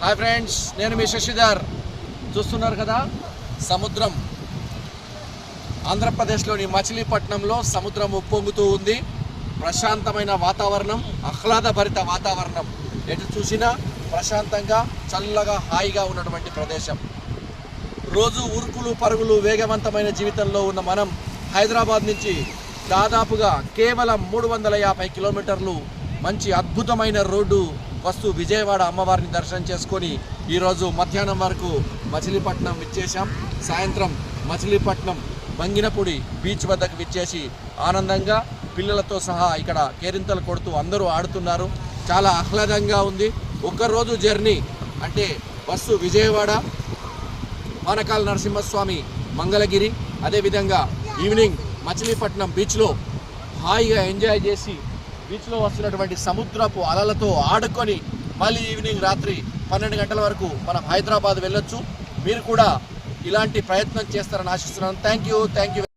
Hi friends నేను మీ శశిధర్. చూస్తున్నారు కదా సముద్రం. ఆంధ్రప్రదేశ్లోని మచిలీపట్నంలో సముద్రం ఉప్పొంగుతూ ఉంది. ప్రశాంతమైన వాతావరణం ఆహ్లాదభరిత వాతావరణం. ఎటు చూసినా ప్రశాంతంగా చల్లగా హాయిగా ఉన్నటువంటి ప్రదేశం. రోజు ఉరుకులు పరుగులు వేగవంతమైన జీవితంలో ఉన్న మనం హైదరాబాద్ నుంచి దాదాపుగా కేవలం మూడు వందల యాభై కిలోమీటర్లు మంచి అద్భుతమైన రోడ్డు వస్తూ విజయవాడ అమ్మవారిని దర్శనం చేసుకొని ఈరోజు మధ్యాహ్నం వరకు మచిలీపట్నం విచ్చేశాం. సాయంత్రం మచిలీపట్నం బంగినపూడి బీచ్ వద్దకు విచ్చేసి ఆనందంగా పిల్లలతో సహా ఇక్కడ కేరింతలు కొడుతూ అందరూ ఆడుతున్నారు. చాలా ఆహ్లాదంగా ఉంది. ఒక్కరోజు జర్నీ అంటే బస్సు విజయవాడ వానకాల నరసింహస్వామి మంగళగిరి అదేవిధంగా ఈవినింగ్ మచిలీపట్నం బీచ్లో హాయిగా ఎంజాయ్ చేసి బీచ్లో వస్తున్నటువంటి సముద్రపు అలలతో ఆడుకొని మళ్ళీ ఈవినింగ్ రాత్రి పన్నెండు గంటల వరకు మనం హైదరాబాద్ వెళ్ళొచ్చు. మీరు కూడా ఇలాంటి ప్రయత్నం చేస్తారని ఆశిస్తున్నాను. Thank you thank you